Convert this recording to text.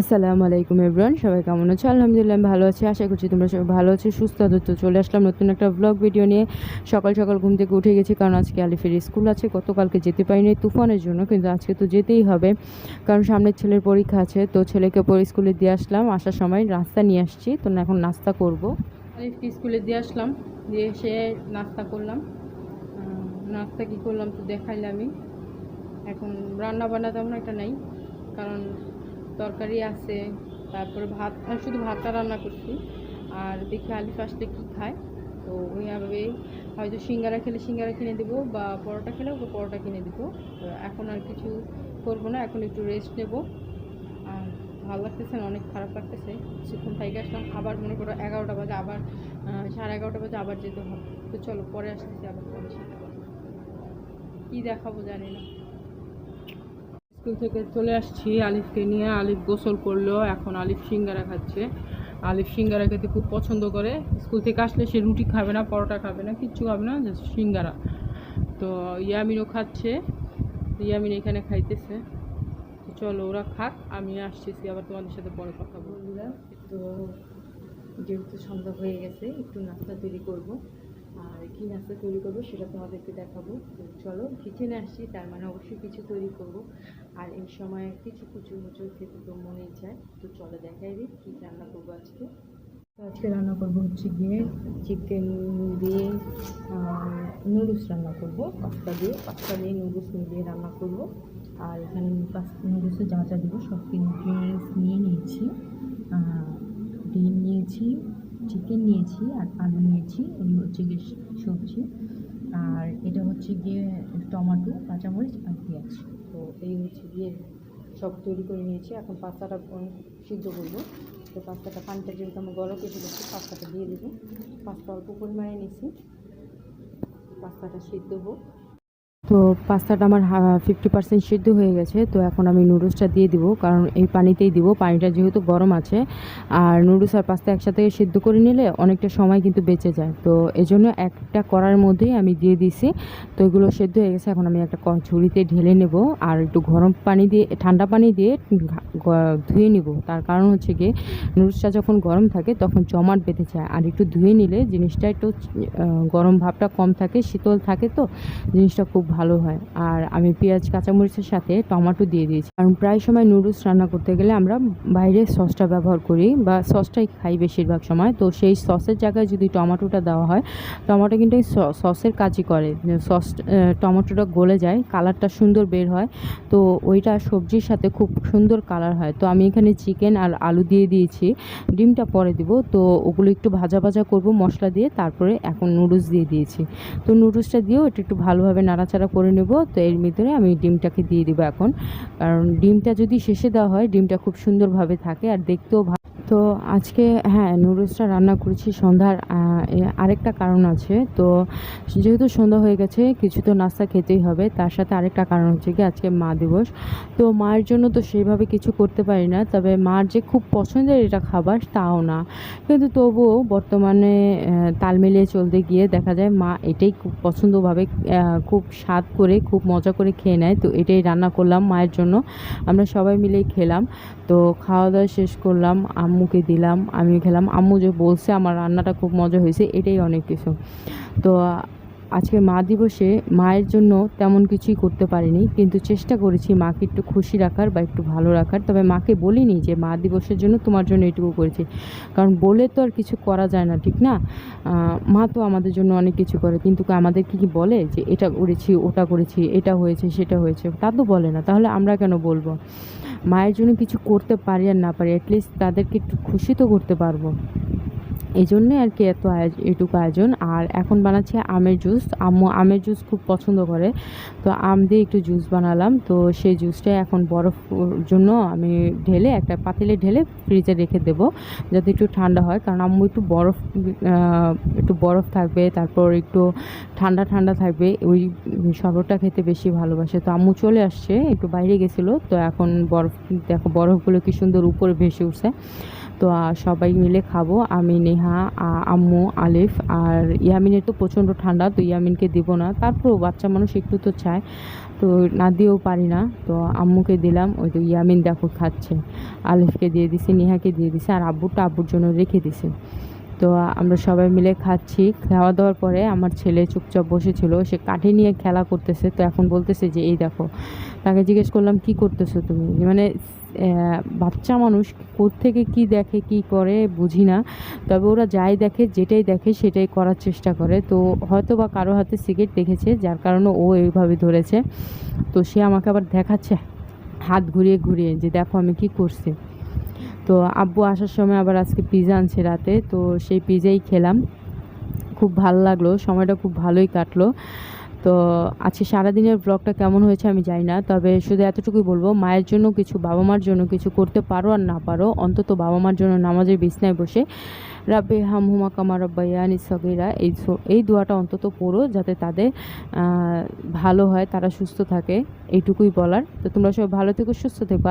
আসসালামু আলাইকুম এভরান সবাই কেমন আছো? আলহামদুলিল্লাহ ভালো আছি, আশা করছি তোমরা সবাই ভালো আছো, সুস্থ তো চলে আসলাম নতুন একটা ব্লগ ভিডিও নিয়ে। সকাল সকাল ঘুম থেকে উঠে গেছি কারণ আজকে আলিফের স্কুল আছে, গতকালকে যেতে পারিনি তুফানের জন্য, কিন্তু আজকে তো যেতেই হবে। কারণ সামনের ছেলের পরীক্ষা আছে, তো ছেলেকে পরে স্কুলে দিয়ে আসলাম, আসার সময় নাস্তা নিয়ে আসছি, তো এখন নাস্তা করব। আলিফকে স্কুলে দিয়ে আসলাম, দিয়ে এসে নাস্তা করলাম। নাস্তা কি করলাম তো দেখাইলামই। এখন রান্না বান্না তেমন একটা নাই, কারণ তরকারি আছে, তারপরে ভাত আর শুধু ভাতটা রান্না করছি। আর দেখি আলিফ আসলে কী খায়। তো ওইভাবে হয়তো সিঙ্গারা খেলে সিঙ্গারা কিনে দেবো বা পরোটা খেলে ওকে পরোটা কিনে দেবো। তো এখন আর কিছু করব না, এখন একটু রেস্ট নেব। আর ভালো লাগতেছে না, অনেক খারাপ লাগতেছে। কিছুক্ষণ থেকে আসলাম, আবার মনে করো এগারোটা বাজে, আবার সাড়ে এগারোটা বাজে আবার যেতে হবে। তো চলো, পরে আসতেছি আবার পরে কী দেখাবো জানি না। স্কুল থেকে চলে আসছি আলিফকে নিয়ে। আলিফ গোসল করল, এখন আলিফ সিঙ্গারা খাচ্ছে। আলিফ সিঙ্গারা খেতে খুব পছন্দ করে। স্কুল থেকে আসলে সে রুটি খাবে না, পরোটা খাবে না, কিচ্ছু খাবে না সিঙ্গারা। তো ইয়ামিনও খাচ্ছে, ইয়ামিন এখানে খাইতেছে। চলো ওরা খাক, আমি আসতেছি আবার তোমাদের সাথে পরে কথা বলব। তো যেহেতু সন্ধ্যা হয়ে গেছে, একটু নাস্তা তৈরি করব। আর কী নাস্তা তৈরি করব সেটা তোমাদেরকে দেখাবো। চলো কিচেনে আসছি, তার মানে অবশ্যই কিছু তৈরি করব। আর এই সময় কিছু কুচু মুচু খেতে তো মনেই চায়, তো চলো দেখাই দিই কী রান্না করব আজকে। তো আজকে রান্না করব হচ্ছে গিয়ে চিকেন দিয়ে নুডলস রান্না করব, পাস্তা দিয়ে পাস্তা দিয়ে নুডলস দিয়ে রান্না করব। আর এখানে নুডলসে যা যা দেবো সব ইনগ্রিডিয়েন্টস নিয়ে নিয়েছি। ডিম নিয়েছি চিকেন নিয়েছি, আর আলু নিয়েছি এই হচ্ছে গিয়ে সবজি। আর এটা হচ্ছে গিয়ে টমেটো, কাঁচামরিচ আর পেঁয়াজ। তো এই হচ্ছে গিয়ে সব তৈরি করে নিয়েছি। এখন পাস্তাটা সিদ্ধ করব। তো পাস্তাটা পানিটা যেহেতু আমার গরম কেটে গেছে পাস্তাটা দিয়ে দেবো। পাস্তা অল্প পরিমাণে নিয়েছি। পাস্তাটা সিদ্ধ হোক। তো পাস্তাটা আমার ফিফটি পার্সেন্ট সিদ্ধ হয়ে গেছে। তো এখন আমি নুডলসটা দিয়ে দিব, কারণ এই পানিতেই দিব। পানিটা যেহেতু গরম আছে, আর নুডলস আর পাস্তা একসাথে সিদ্ধ করে নিলে অনেকটা সময় কিন্তু বেঁচে যায়। তো এই জন্য একটা করার মধ্যেই আমি দিয়ে দিছি তো এগুলো সেদ্ধ হয়ে গেছে, এখন আমি একটা ঝুড়িতে ঢেলে নেব, আর একটু গরম পানি দিয়ে, ঠান্ডা পানি দিয়ে ধুয়ে নিব। তার কারণ হচ্ছে কি নুডলসটা যখন গরম থাকে তখন জমাট বেঁধে যায়। আর একটু ধুয়ে নিলে জিনিসটা একটু গরম ভাবটা কম থাকে, শীতল থাকে তো, জিনিসটা খুব ভালো হয়। আর আমি পেঁয়াজ, কাঁচামরিচের সাথে টমাটো দিয়ে দিয়েছি। কারণ প্রায় সময় নুডলস রান্না করতে গেলে আমরা বাইরের সসটা ব্যবহার করি বা সসটাই খাই বেশিরভাগ সময়। তো সেই সসের জায়গায় যদি টমেটোটা দেওয়া হয়, টমেটো কিন্তু সসের কাজই করে। সস টমেটোটা গলে যায়, কালারটা সুন্দর বের হয়। তো ওইটা সবজির সাথে খুব সুন্দর কালার হয়। তো আমি এখানে চিকেন আর আলু দিয়ে দিয়েছি। ডিমটা পরে দিব। তো ওগুলো একটু ভাজা ভাজা করব মশলা দিয়ে। তারপরে এখন নুডলস দিয়ে দিয়েছি। তো নুডলসটা দিয়েও এটা একটু ভালোভাবে নাড়াচাড়া করে নেব। তো এর ভিতরে আমি ডিমটাকে দিয়ে দেবো এখন। কারণ ডিমটা যদি শেষে দেওয়া হয়, ডিমটা খুব সুন্দরভাবে থাকে আর দেখতেও তো আজকে হ্যাঁ নুডলসটা রান্না করেছি সন্ধ্যার আরেকটা কারণ আছে। তো যেহেতু সন্ধ্যা হয়ে গেছে, কিছু তো নাস্তা খেতেই হবে। তার সাথে আরেকটা কারণ হচ্ছে কি আজকে মা দিবস। তো মায়ের জন্য তো সেইভাবে কিছু করতে পারি না, তবে মার যে খুব পছন্দের এটা খাবার তাও না। কিন্তু তবুও বর্তমানে তাল মিলিয়ে চলতে গিয়ে দেখা যায় মা এটাই খুব পছন্দভাবে খুব স্বাদ করে, খুব মজা করে খেয়ে নেয়। তো এটাই রান্না করলাম মায়ের জন্য। আমরা সবাই মিলেই খেলাম। তো খাওয়া দাওয়া শেষ করলাম। আম্মুকে দিলাম, আমিও খেলাম। আম্মু যে বলছে আমার রান্নাটা খুব মজা হয়েছে, এটাই অনেক কিছু। তো, আজকে মা দিবসে মায়ের জন্য তেমন কিছুই করতে পারিনি, কিন্তু চেষ্টা করেছি মাকে একটু খুশি রাখার বা একটু ভালো রাখার। তবে মাকে বলিনি যে মা দিবসের জন্য তোমার জন্য এটুকু করেছি। কারণ বলে তো আর কিছু করা যায় না, ঠিক না? মা তো আমাদের জন্য অনেক কিছু করে, কিন্তু আমাদের কি কি বলে যে এটা করেছি, ওটা করেছি, এটা হয়েছে, সেটা হয়েছে? তা তো বলে না, তাহলে আমরা কেন বলব? মায়ের জন্য কিছু করতে পারি আর না পারি অ্যাটলিস্ট তাদেরকে একটু খুশি তো করতে পারব। এই জন্যে আর কি এত এটুকু আয়োজন। আর এখন বানাচ্ছি আমের জুস। আম্মু আমের জুস খুব পছন্দ করে। তো আম দিয়ে একটু জুস বানালাম। তো সেই জুসটা এখন বরফ জন্য আমি ঢেলে একটা পাতিলে ঢেলে ফ্রিজে রেখে দেব, যাতে একটু ঠান্ডা হয়। কারণ আম্মু একটু বরফ একটু বরফ থাকবে, তারপর একটু ঠান্ডা ঠান্ডা থাকবে। ওই শরবতটা খেতে বেশি ভালোবাসে। তো আম্মু চলে আসছে, একটু বাইরে গেছিল। তো এখন বরফ দেখো, বরফগুলো কি সুন্দর উপরে ভেসে উঠছে। তো সবাই মিলে খাব। আমি নেহা আম্মু, আলিফ আর ইয়ামিনের তো প্রচণ্ড ঠান্ডা, তো ইয়ামিনকে দিব না। তারপরেও বাচ্চা মানুষ একটু তো চায়, তো না দিয়েও পারি না। তো, আম্মুকে দিলাম, ওই তো ইয়ামিন দেখো খাচ্ছে। আলিফকে দিয়ে দিছে, নেহাকে দিয়ে দিছে, আর আব্বুটা আব্বুর জন্য রেখে দিছে। তো আমরা সবাই মিলে খাচ্ছি। খাওয়া দাওয়ার পরে আমার ছেলে চুপচাপ বসেছিল, সে কাঠি নিয়ে খেলা করতেছে। তো এখন বলতেছে যে, এই দেখো। তাকে জিজ্ঞেস করলাম, কি করতেছো তুমি? মানে বাচ্চা মানুষ থেকে কি দেখে, কি করে বুঝি না। তবে ওরা যাই দেখে, যেটাই দেখে, সেটাই করার চেষ্টা করে। তো হয়তো বা কারও হাতে সিগারেট দেখেছে, যার কারণে ও এইভাবে ধরেছে। তো সে আমাকে আবার দেখাচ্ছে, হাত ঘুরিয়ে ঘুরিয়ে যে, দেখো আমি কি করছি। তো আব্বু আসার সময় আবার আজকে পিজা আনছে রাতে, তো সেই পিজাই খেলাম। খুব ভালো লাগল, সময়টা খুব ভালোই কাটলো। তো আজকে সারাদিনের ব্লগটা কেমন হয়েছে আমি জানি না, তবে শুধু এতটুকুই বলব, মায়ের জন্য কিছু বাবা মার জন্য কিছু করতে পারো আর না পারো, অন্তত বাবা মার জন্য নামাজের বিছনায় বসে রাব্বে হাম হুমা কামা রব্বাইয়ানি সগিরা, এই এই দোয়াটা অন্তত পড়ো যাতে তাদের ভালো হয়, তারা সুস্থ থাকে, এইটুকুই বলার। তো তোমরা সবাই ভালো থেকো, সুস্থ থেকো।